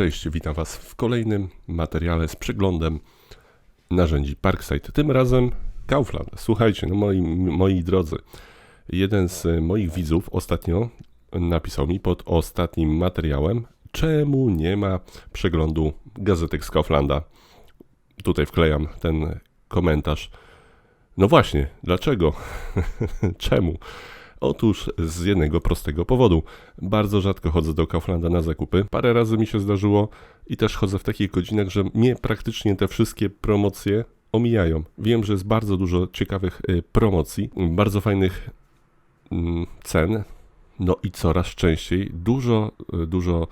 Cześć, witam Was w kolejnym materiale z przeglądem narzędzi Parkside. Tym razem Kaufland. Słuchajcie, no moi, moi drodzy, jeden z moich widzów ostatnio napisał mi pod ostatnim materiałem, czemu nie ma przeglądu gazetek z Kauflanda. Tutaj wklejam ten komentarz. No właśnie, dlaczego? czemu? Otóż z jednego prostego powodu. Bardzo rzadko chodzę do Kauflanda na zakupy. Parę razy mi się zdarzyło i też chodzę w takich godzinach, że mnie praktycznie te wszystkie promocje omijają. Wiem, że jest bardzo dużo ciekawych y, promocji, bardzo fajnych mm, cen, no i coraz częściej dużo, y, dużo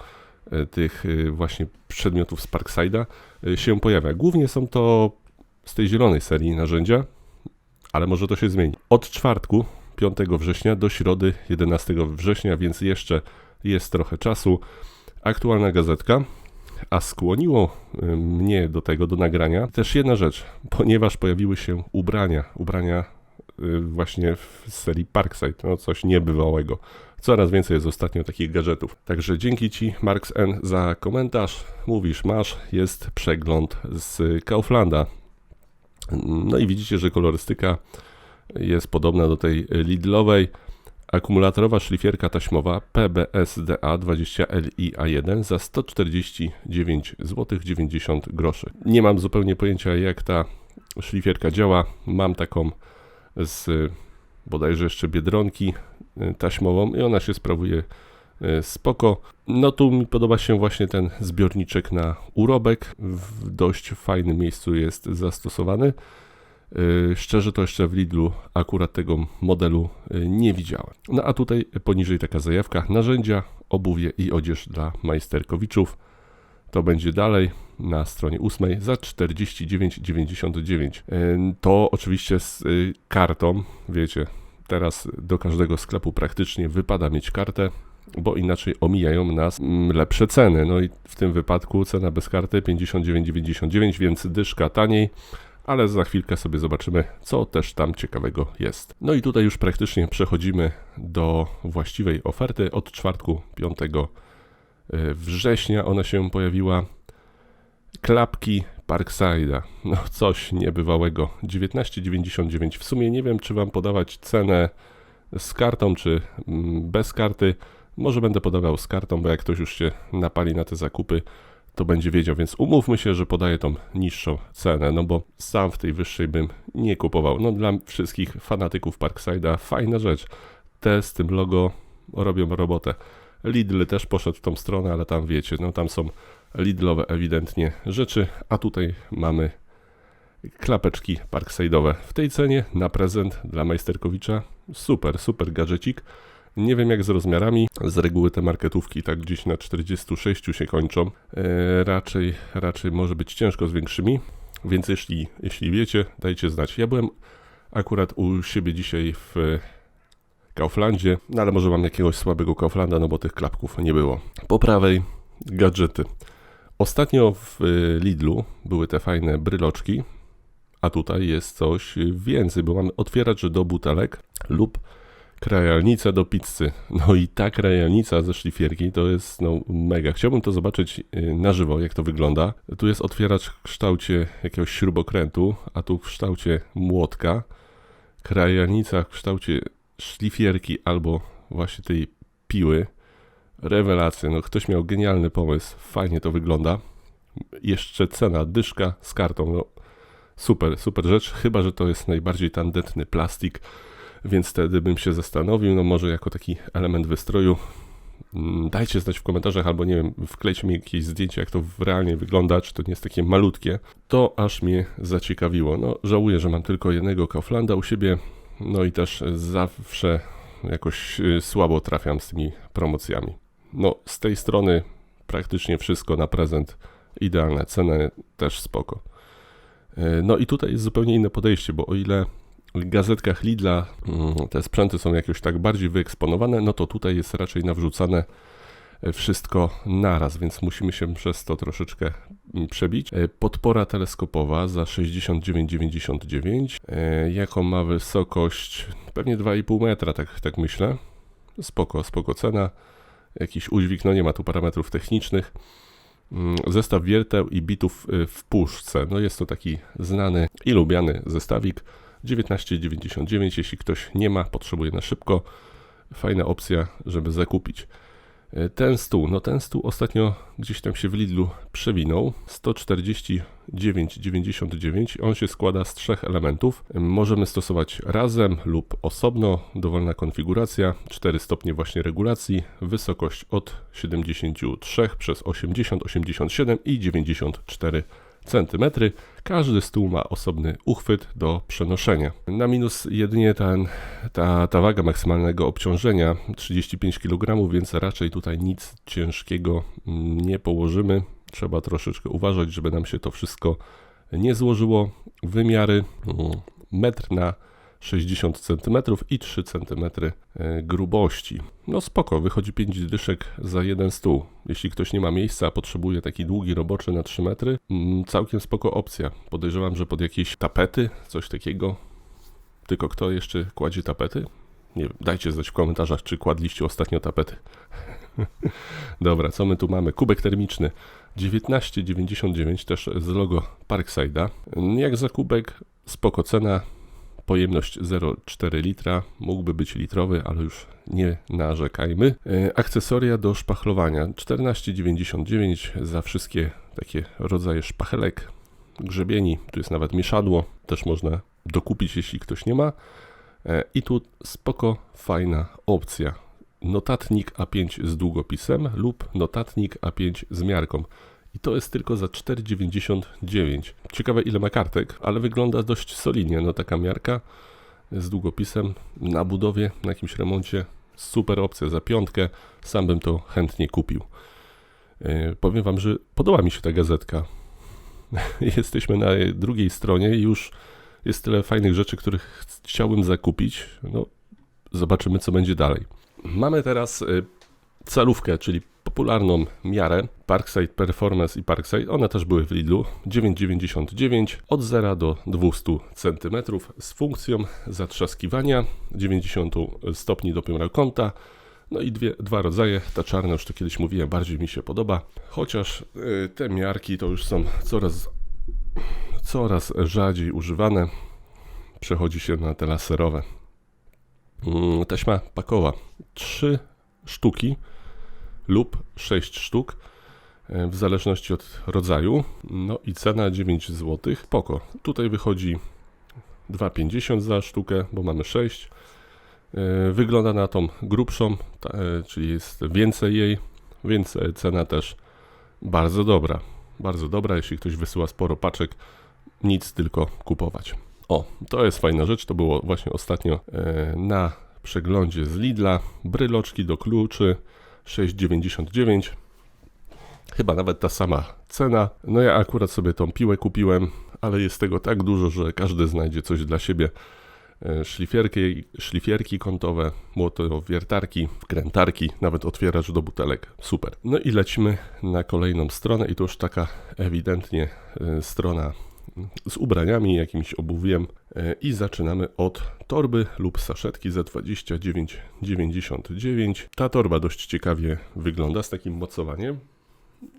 y, tych właśnie przedmiotów z Parkside'a się pojawia. Głównie są to z tej zielonej serii narzędzia, ale może to się zmieni. Od czwartku 5 września do środy 11 września, więc jeszcze jest trochę czasu. Aktualna gazetka, a skłoniło y, mnie do tego, do nagrania też jedna rzecz, ponieważ pojawiły się ubrania, ubrania y, właśnie w serii Parkside, no coś niebywałego. Coraz więcej jest ostatnio takich gadżetów. Także dzięki Ci, Marks N, za komentarz. Mówisz, masz, jest przegląd z Kauflanda. No i widzicie, że kolorystyka jest podobna do tej Lidlowej. Akumulatorowa szlifierka taśmowa PBSDA 20LIA1 za 149 zł 90 groszy. Nie mam zupełnie pojęcia jak ta szlifierka działa. Mam taką z bodajże jeszcze Biedronki e, taśmową i ona się sprawuje e, spoko. No tu mi podoba się właśnie ten zbiorniczek na urobek. W dość fajnym miejscu jest zastosowany. Y, szczerze to jeszcze w Lidlu akurat tego modelu y, nie widziałem. No a tutaj poniżej taka zajawka narzędzia, obuwie i odzież dla majsterkowiczów. To będzie dalej na stronie 8 za 49,99. Y, to oczywiście z kartą, wiecie, teraz do każdego sklepu praktycznie wypada mieć kartę, bo inaczej omijają nas mm, lepsze ceny. No i w tym wypadku cena bez karty 59,99, więc dyszka taniej ale za chwilkę sobie zobaczymy, co też tam ciekawego jest. No i tutaj już praktycznie przechodzimy do właściwej oferty. Od czwartku 5 e, września ona się pojawiła. Klapki Parkside'a. No coś niebywałego. 19,99. W sumie nie wiem, czy Wam podawać cenę z kartą, czy mm, bez karty. Może będę podawał z kartą, bo jak ktoś już się napali na te zakupy, to będzie wiedział, więc umówmy się, że podaję tą niższą cenę, no bo sam w tej wyższej bym nie kupował. No dla wszystkich fanatyków Parkside'a fajna rzecz. Te z tym logo robią robotę. Lidl też poszedł w tą stronę, ale tam wiecie, no tam są Lidlowe ewidentnie rzeczy, a tutaj mamy klapeczki Parkside'owe w tej cenie na prezent dla Majsterkowicza. Super, super gadżecik. Nie wiem jak z rozmiarami. Z reguły te marketówki tak gdzieś na 46 się kończą. E, raczej, raczej może być ciężko z większymi. Więc jeśli, jeśli wiecie, dajcie znać. Ja byłem akurat u siebie dzisiaj w Kauflandzie, no ale może mam jakiegoś słabego Kauflanda, no bo tych klapków nie było. Po prawej gadżety. Ostatnio w Lidlu były te fajne bryloczki, a tutaj jest coś więcej, bo mamy otwieracz do butelek lub krajalnica do pizzy. No i ta krajalnica ze szlifierki to jest no mega. Chciałbym to zobaczyć y, na żywo, jak to wygląda. Tu jest otwieracz w kształcie jakiegoś śrubokrętu, a tu w kształcie młotka. Krajalnica w kształcie szlifierki albo właśnie tej piły. Rewelacja, no ktoś miał genialny pomysł, fajnie to wygląda. Jeszcze cena, dyszka z kartą, no super, super rzecz, chyba że to jest najbardziej tandetny plastik więc wtedy bym się zastanowił, no może jako taki element wystroju mm, dajcie znać w komentarzach, albo nie wiem, wklejcie mi jakieś zdjęcie, jak to realnie wygląda, czy to nie jest takie malutkie. To aż mnie zaciekawiło. No, żałuję, że mam tylko jednego Kauflanda u siebie, no i też zawsze jakoś y, słabo trafiam z tymi promocjami. No, z tej strony praktycznie wszystko na prezent idealne, ceny też spoko. Y, no i tutaj jest zupełnie inne podejście, bo o ile gazetkach Lidla mm, te sprzęty są jakoś tak bardziej wyeksponowane, no to tutaj jest raczej nawrzucane e, wszystko naraz, więc musimy się przez to troszeczkę mm, przebić. E, podpora teleskopowa za 69,99. E, jaką ma wysokość? Pewnie 2,5 metra, tak, tak myślę. Spoko, spoko cena. Jakiś udźwig, no nie ma tu parametrów technicznych. mm, zestaw wierteł i bitów w puszce. No jest to taki znany i lubiany zestawik 19,99. Jeśli ktoś nie ma, potrzebuje na szybko, fajna opcja, żeby zakupić. E, Ten stół, no ten stół ostatnio gdzieś tam się w Lidlu przewinął. 149,99. On się składa z trzech elementów. Możemy stosować razem lub osobno. Dowolna konfiguracja. 4 stopnie właśnie regulacji. Wysokość od 73 przez 80, 87 i 94 cm. Każdy stół ma osobny uchwyt do przenoszenia. Na minus jedynie ten, ta, ta waga maksymalnego obciążenia 35 kg, więc raczej tutaj nic ciężkiego mm, nie położymy. Trzeba troszeczkę uważać, żeby nam się to wszystko nie złożyło. Wymiary mm, metr na 60 cm i 3 cm e, grubości. No spoko, wychodzi 5 dyszek za jeden stół. Jeśli ktoś nie ma miejsca, a potrzebuje taki długi roboczy na 3 metry, mm, całkiem spoko opcja. Podejrzewam, że pod jakieś tapety, coś takiego. Tylko kto jeszcze kładzie tapety? Nie wiem, dajcie znać w komentarzach, czy kładliście ostatnio tapety. Dobra, co my tu mamy? Kubek termiczny 19,99 też z logo Parkside'a. Jak za kubek, spoko cena, pojemność 0,4 litra, mógłby być litrowy, ale już nie narzekajmy. E, Akcesoria do szpachlowania 14,99 za wszystkie takie rodzaje szpachelek, grzebieni, tu jest nawet mieszadło, też można dokupić, jeśli ktoś nie ma. E, I tu spoko, fajna opcja. Notatnik A5 z długopisem lub notatnik A5 z miarką. I to jest tylko za 4,99. Ciekawe ile ma kartek, ale wygląda dość solidnie. No taka miarka z długopisem na budowie, na jakimś remoncie. Super opcja za piątkę. Sam bym to chętnie kupił. Yy, powiem wam, że podoba mi się ta gazetka. Jesteśmy na drugiej stronie i już jest tyle fajnych rzeczy, których chciałbym zakupić. No, zobaczymy co będzie dalej. Mamy teraz y, calówkę, czyli popularną miarę Parkside Performance i Parkside. One też były w Lidlu 9,99 od 0 do 200 cm z funkcją zatrzaskiwania 90 stopni dopięcia kąta. No i dwie, dwa rodzaje. Ta czarna, już to kiedyś mówiłem, bardziej mi się podoba. Chociaż y, te miarki to już są coraz, coraz rzadziej używane. Przechodzi się na te laserowe. Mm, Taśma pakowa. Trzy sztuki lub 6 sztuk e, w zależności od rodzaju. No i cena 9 zł. Poko. Tutaj wychodzi 2,50 za sztukę, bo mamy 6. E, Wygląda na tą grubszą, e, czyli jest więcej jej, więc cena też bardzo dobra. Bardzo dobra, jeśli ktoś wysyła sporo paczek, nic tylko kupować. O, to jest fajna rzecz, to było właśnie ostatnio na przeglądzie z Lidla. Bryloczki do kluczy 6,99. Chyba nawet ta sama cena. No ja akurat sobie tą piłę kupiłem, ale jest tego tak dużo, że każdy znajdzie coś dla siebie. E, Szlifierki, szlifierki kątowe, młotowiertarki, wkrętarki, nawet otwieracz do butelek. Super. No i lecimy na kolejną stronę i to już taka ewidentnie e, strona z ubraniami, jakimś obuwiem e, i zaczynamy od torby lub saszetki za 29,99. Ta torba dość ciekawie wygląda z takim mocowaniem.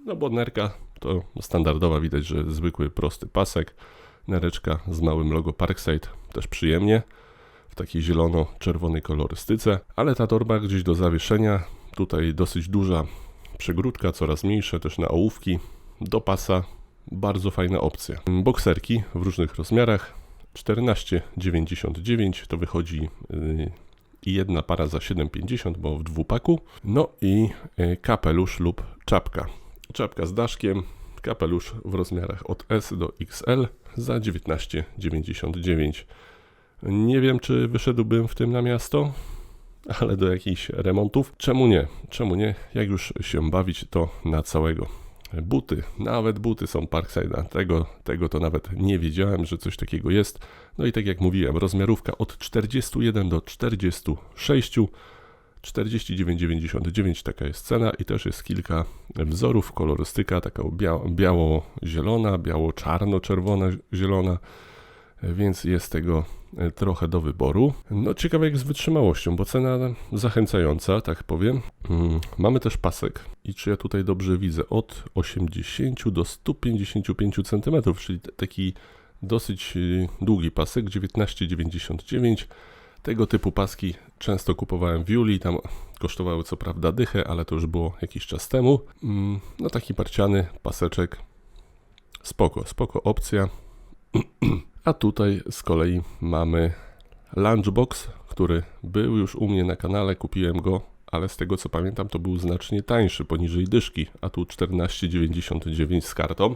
No bo nerka to standardowa, widać, że zwykły prosty pasek. Nereczka z małym logo Parkside też przyjemnie w takiej zielono-czerwonej kolorystyce, ale ta torba gdzieś do zawieszenia, tutaj dosyć duża przegródka, coraz mniejsze też na ołówki, do pasa, bardzo fajna opcja. Bokserki w różnych rozmiarach, 14,99 to wychodzi i jedna para za 7,50, bo w dwupaku. No i yy, kapelusz lub czapka. Czapka z daszkiem, kapelusz w rozmiarach od S do XL za 19,99. Nie wiem, czy wyszedłbym w tym na miasto, ale do jakichś remontów. Czemu nie? Czemu nie? Jak już się bawić, to na całego. Buty, nawet buty są Parkside'a. Tego, tego to nawet nie wiedziałem, że coś takiego jest. No i tak jak mówiłem, rozmiarówka od 41 do 46. 49,99 taka jest cena i też jest kilka wzorów, kolorystyka taka bia- biało-zielona, biało-czarno-czerwona, zielona, więc jest tego trochę do wyboru. No ciekawe jak z wytrzymałością, bo cena zachęcająca, tak powiem. Mm, Mamy też pasek i czy ja tutaj dobrze widzę, od 80 do 155 cm, czyli taki dosyć y, długi pasek, 19,99. Tego typu paski często kupowałem w Julii, tam kosztowały co prawda dychę, ale to już było jakiś czas temu. Mm, No taki parciany paseczek, spoko, spoko opcja. A tutaj z kolei mamy lunchbox, który był już u mnie na kanale, kupiłem go, ale z tego co pamiętam to był znacznie tańszy, poniżej dyszki, a tu 14,99 z kartą,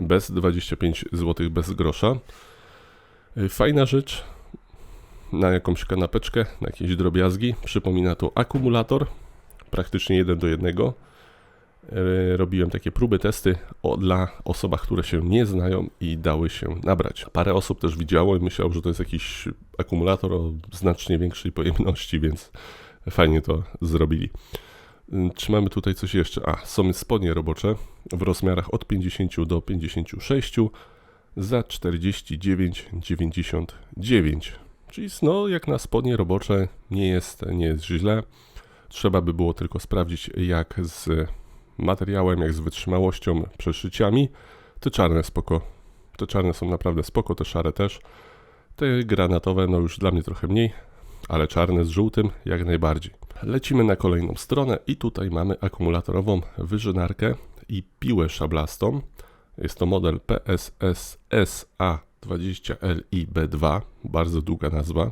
bez 25 zł bez grosza. Y, Fajna rzecz, na jakąś kanapeczkę, na jakieś drobiazgi. Przypomina to akumulator, praktycznie jeden do jednego. E, Robiłem takie próby, testy o, dla osobach, które się nie znają i dały się nabrać. Parę osób też widziało i myślało, że to jest jakiś akumulator o znacznie większej pojemności, więc fajnie to zrobili. Czy mamy tutaj coś jeszcze? A, są spodnie robocze w rozmiarach od 50 do 56 za 49,99. Czyli no, jak na spodnie robocze nie jest, nie jest źle. Trzeba by było tylko sprawdzić, jak z materiałem, jak z wytrzymałością, przeszyciami. Te czarne spoko. Te czarne są naprawdę spoko, te szare też. Te granatowe, no już dla mnie trochę mniej, ale czarne z żółtym jak najbardziej. Lecimy na kolejną stronę i tutaj mamy akumulatorową wyżynarkę i piłę szablastą. Jest to model PSSSA 20LIB2, bardzo długa nazwa,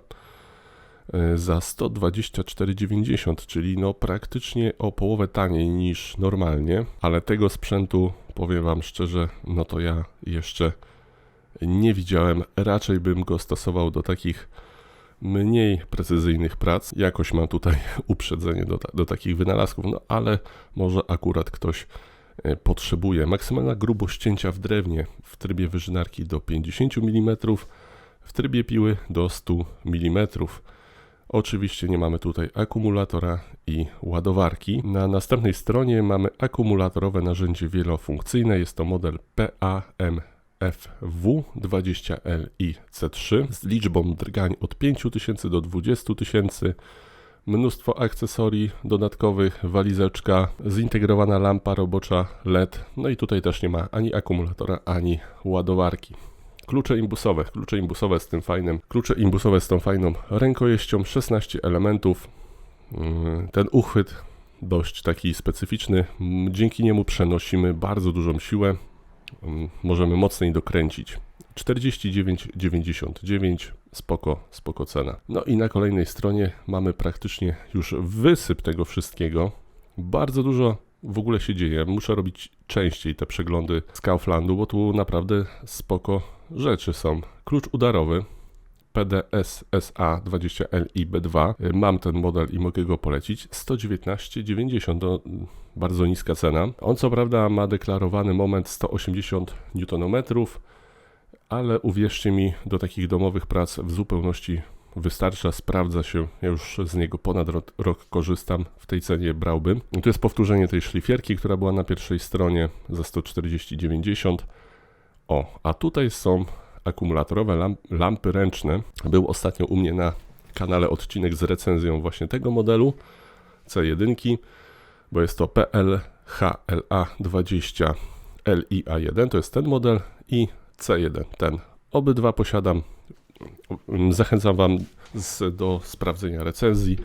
za 124,90, czyli no praktycznie o połowę taniej niż normalnie, ale tego sprzętu, powiem Wam szczerze, no to ja jeszcze nie widziałem. Raczej bym go stosował do takich mniej precyzyjnych prac. Jakoś mam tutaj uprzedzenie do, do takich wynalazków, no ale może akurat ktoś e, potrzebuje. Maksymalna grubość cięcia w drewnie w trybie wyżynarki do 50 mm, w trybie piły do 100 mm. Oczywiście nie mamy tutaj akumulatora i ładowarki. Na następnej stronie mamy akumulatorowe narzędzie wielofunkcyjne. Jest to model PAMFW20LI-C3 z liczbą drgań od 5000 do 20 000 mnóstwo akcesorii dodatkowych, walizeczka, zintegrowana lampa robocza LED. No i tutaj też nie ma ani akumulatora, ani ładowarki. Klucze imbusowe, klucze imbusowe z tym fajnym, klucze imbusowe z tą fajną rękojeścią, 16 elementów. Mm, Ten uchwyt dość taki specyficzny. Dzięki niemu przenosimy bardzo dużą siłę. Mm, Możemy mocniej dokręcić. 49,99 spoko, spoko cena. No i na kolejnej stronie mamy praktycznie już wysyp tego wszystkiego. Bardzo dużo w ogóle się dzieje. Muszę robić częściej te przeglądy z Kauflandu, bo tu naprawdę spoko rzeczy są. Klucz udarowy PDS SA 20LIB2. Mam ten model i mogę go polecić. 119,90 to mm, bardzo niska cena. On co prawda ma deklarowany moment 180 Nm, ale uwierzcie mi, do takich domowych prac w zupełności wystarcza, sprawdza się. Ja już z niego ponad rok, rok korzystam, w tej cenie brałbym. To jest powtórzenie tej szlifierki, która była na pierwszej stronie za 140,90. O, a tutaj są akumulatorowe lamp, lampy ręczne. Był ostatnio u mnie na kanale odcinek z recenzją właśnie tego modelu C1, bo jest to PLHLA20 LIA1, to jest ten model i C1, ten. Obydwa posiadam. Zachęcam Wam z, do sprawdzenia recenzji.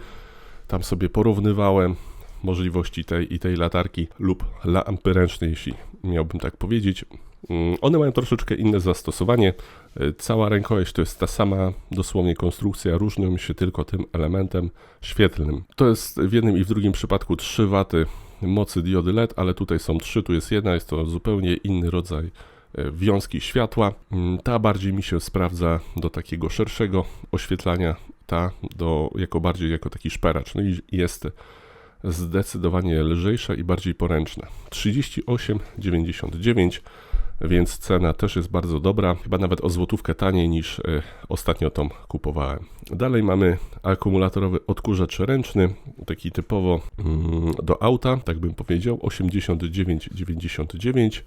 Tam sobie porównywałem możliwości tej i tej latarki lub lampy ręcznej, jeśli miałbym tak powiedzieć. Mm, One mają troszeczkę inne zastosowanie. Y, Cała rękojeść to jest ta sama dosłownie konstrukcja, różnią się tylko tym elementem świetlnym. To jest w jednym i w drugim przypadku 3 W mocy diody LED, ale tutaj są 3, tu jest jedna, jest to zupełnie inny rodzaj e, wiązki światła. Mm, Ta bardziej mi się sprawdza do takiego szerszego oświetlania, ta do, jako bardziej jako taki szperacz. No i jest zdecydowanie lżejsza i bardziej poręczna. 38,99 więc cena też jest bardzo dobra, chyba nawet o złotówkę taniej niż y, ostatnio tą kupowałem. Dalej mamy akumulatorowy odkurzacz ręczny, taki typowo mm, do auta, tak bym powiedział, 89,99.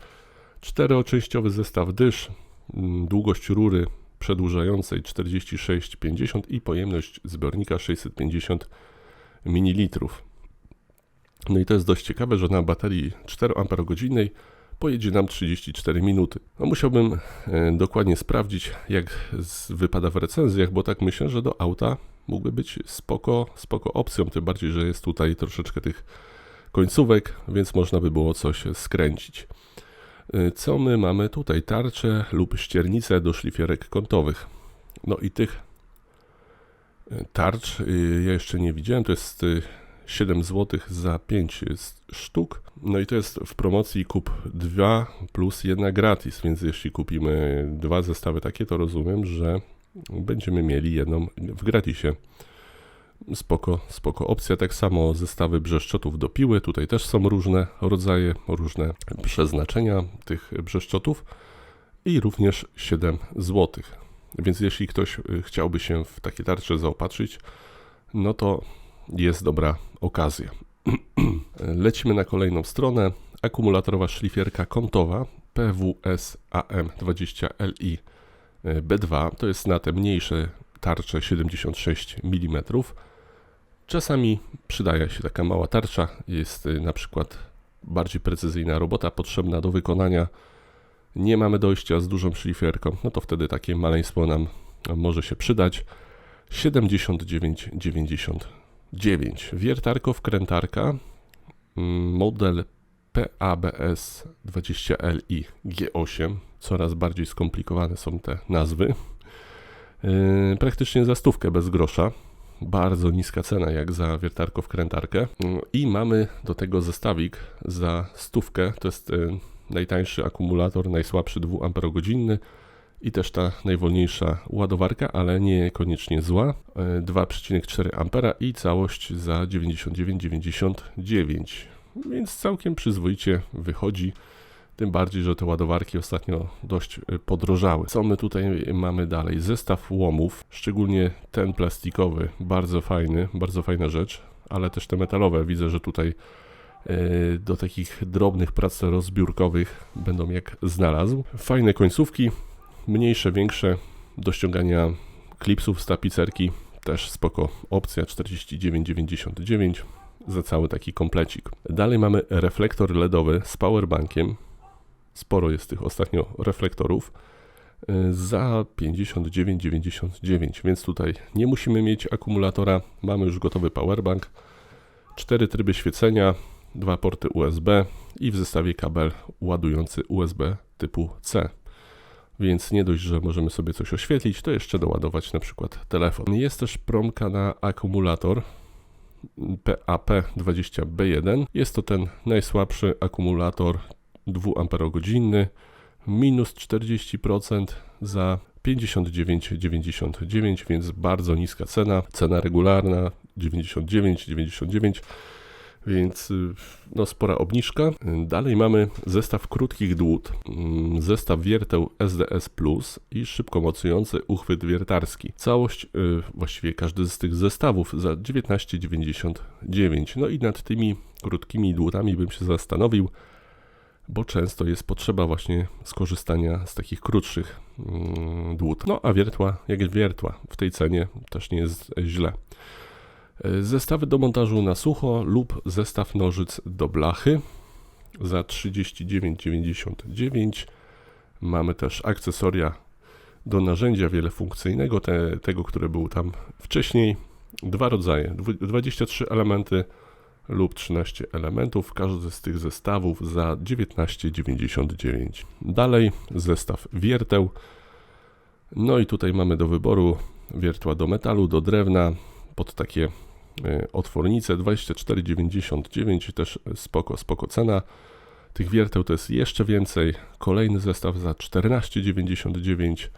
Czteroczęściowy zestaw dysz, mm, długość rury przedłużającej 46,50 i pojemność zbiornika 650 ml. No i to jest dość ciekawe, że na baterii 4 Ah pojedzie nam 34 minuty. No musiałbym e, dokładnie sprawdzić, jak wypada w recenzjach, bo tak myślę, że do auta mógłby być spoko, spoko opcją, tym bardziej, że jest tutaj troszeczkę tych końcówek, więc można by było coś skręcić. E, co my mamy tutaj? Tarcze lub ściernice do szlifierek kątowych. No i tych e, tarcz ja jeszcze nie widziałem, to jest 7 zł za 5 sztuk. No i to jest w promocji kup 2 plus 1 gratis, więc jeśli kupimy dwa zestawy takie, to rozumiem, że będziemy mieli jedną w gratisie. Spoko, spoko opcja. Tak samo zestawy brzeszczotów do piły. Tutaj też są różne rodzaje, różne przeznaczenia tych brzeszczotów i również 7 zł. Więc jeśli ktoś chciałby się w takie tarcze zaopatrzyć, no to jest dobra okazja. Lecimy na kolejną stronę. Akumulatorowa szlifierka kątowa PWS AM20LI B2 to jest na te mniejsze tarcze 76 mm. Czasami przydaje się taka mała tarcza, jest y, na przykład bardziej precyzyjna robota potrzebna do wykonania. Nie mamy dojścia z dużą szlifierką, no to wtedy takie maleństwo nam może się przydać. 79,90 9. Wiertarko-wkrętarka mm, model PABS 20LI G8. Coraz bardziej skomplikowane są te nazwy. Yy, praktycznie za stówkę bez grosza. Bardzo niska cena jak za wiertarko-wkrętarkę. Yy, I mamy do tego zestawik za stówkę. To jest yy, najtańszy akumulator, najsłabszy 2 Ah i też ta najwolniejsza ładowarka, ale niekoniecznie zła. 2,4 e, A i całość za 99,99. Więc całkiem przyzwoicie wychodzi. Tym bardziej, że te ładowarki ostatnio dość e, podrożały. Co my tutaj mamy dalej? Zestaw łomów, szczególnie ten plastikowy, bardzo fajny, bardzo fajna rzecz, ale też te metalowe. Widzę, że tutaj e, do takich drobnych prac rozbiórkowych będą jak znalazł. Fajne końcówki, mniejsze, większe do ściągania klipsów z tapicerki, też spoko opcja 49,99 za cały taki komplecik. Dalej mamy reflektor LEDowy z powerbankiem. Sporo jest tych ostatnio reflektorów y, za 59,99, więc tutaj nie musimy mieć akumulatora, mamy już gotowy powerbank, cztery tryby świecenia, dwa porty USB i w zestawie kabel ładujący USB typu C. Więc nie dość, że możemy sobie coś oświetlić, to jeszcze doładować na przykład telefon. Jest też promka na akumulator PAP20B1. Jest to ten najsłabszy akumulator 2 Ah, minus 40% za 59,99, więc bardzo niska cena. Cena regularna 99,99 więc y, no, spora obniżka. Dalej mamy zestaw krótkich dłut, mm, zestaw wierteł SDS Plus i szybko mocujący uchwyt wiertarski. Całość, y, właściwie każdy z tych zestawów za 19,99. No i nad tymi krótkimi dłutami bym się zastanowił, bo często jest potrzeba właśnie skorzystania z takich krótszych mm, dłut. No a wiertła, jak wiertła, w tej cenie też nie jest źle. Zestawy do montażu na sucho lub zestaw nożyc do blachy za 39,99. Mamy też akcesoria do narzędzia wielofunkcyjnego, te, tego, które był tam wcześniej. Dwa rodzaje, 23 elementy lub 13 elementów. Każdy z tych zestawów za 19,99. Dalej zestaw wierteł. No i tutaj mamy do wyboru wiertła do metalu, do drewna, pod takie e, otwornice 24,99 też spoko, spoko cena. Tych wierteł to jest jeszcze więcej. Kolejny zestaw za 14,99.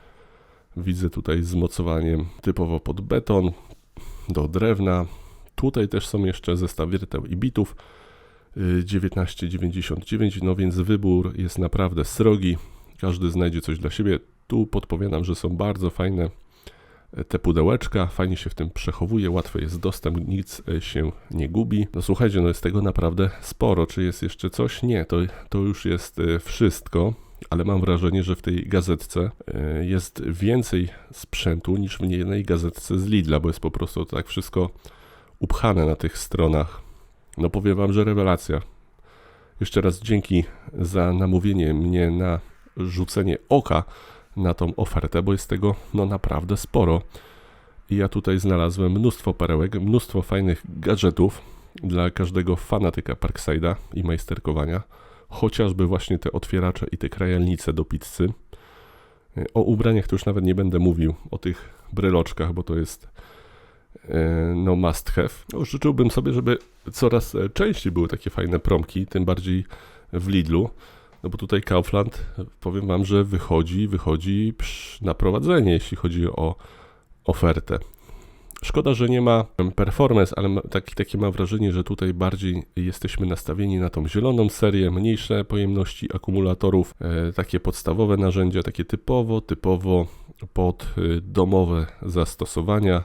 Widzę tutaj z mocowaniem typowo pod beton, do drewna. Tutaj też są jeszcze zestaw wierteł i bitów 19,99. No więc wybór jest naprawdę srogi. Każdy znajdzie coś dla siebie. Tu podpowiadam, że są bardzo fajne te pudełeczka, fajnie się w tym przechowuje, łatwy jest dostęp, nic e, się nie gubi. No słuchajcie, no jest tego naprawdę sporo. Czy jest jeszcze coś? Nie, to, to już jest e, wszystko. ale mam wrażenie, że w tej gazetce e, jest więcej sprzętu niż w jednej gazetce z Lidla, bo jest po prostu tak wszystko upchane na tych stronach. No powiem wam, że rewelacja. Jeszcze raz dzięki za namówienie mnie na rzucenie oka na tą ofertę, bo jest tego no naprawdę sporo. I ja tutaj znalazłem mnóstwo perełek, mnóstwo fajnych gadżetów dla każdego fanatyka Parkside'a i majsterkowania. Chociażby właśnie te otwieracze i te krajalnice do pizzy. O ubraniach to już nawet nie będę mówił, o tych bryloczkach, bo to jest e, no must have. No, życzyłbym sobie, żeby coraz e, częściej były takie fajne promki, tym bardziej w Lidlu. No bo tutaj Kaufland, powiem wam, że wychodzi, wychodzi na prowadzenie, jeśli chodzi o ofertę. Szkoda, że nie ma performance, ale taki, takie mam wrażenie, że tutaj bardziej jesteśmy nastawieni na tą zieloną serię, mniejsze pojemności akumulatorów, e, takie podstawowe narzędzia, takie typowo, typowo pod e, domowe zastosowania.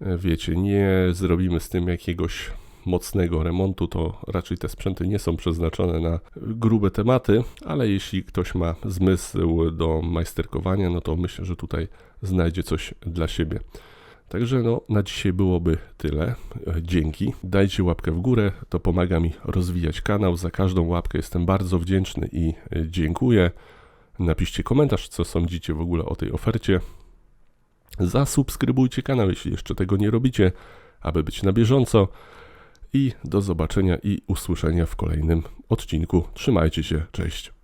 E, wiecie, nie zrobimy z tym jakiegoś mocnego remontu, to raczej te sprzęty nie są przeznaczone na grube tematy, ale jeśli ktoś ma zmysł do majsterkowania, no to myślę, że tutaj znajdzie coś dla siebie. Także no, na dzisiaj byłoby tyle. Dzięki. Dajcie łapkę w górę, to pomaga mi rozwijać kanał. Za każdą łapkę jestem bardzo wdzięczny i dziękuję. Napiszcie komentarz, co sądzicie w ogóle o tej ofercie. Zasubskrybujcie kanał, jeśli jeszcze tego nie robicie, aby być na bieżąco. I do zobaczenia i usłyszenia w kolejnym odcinku. Trzymajcie się, cześć.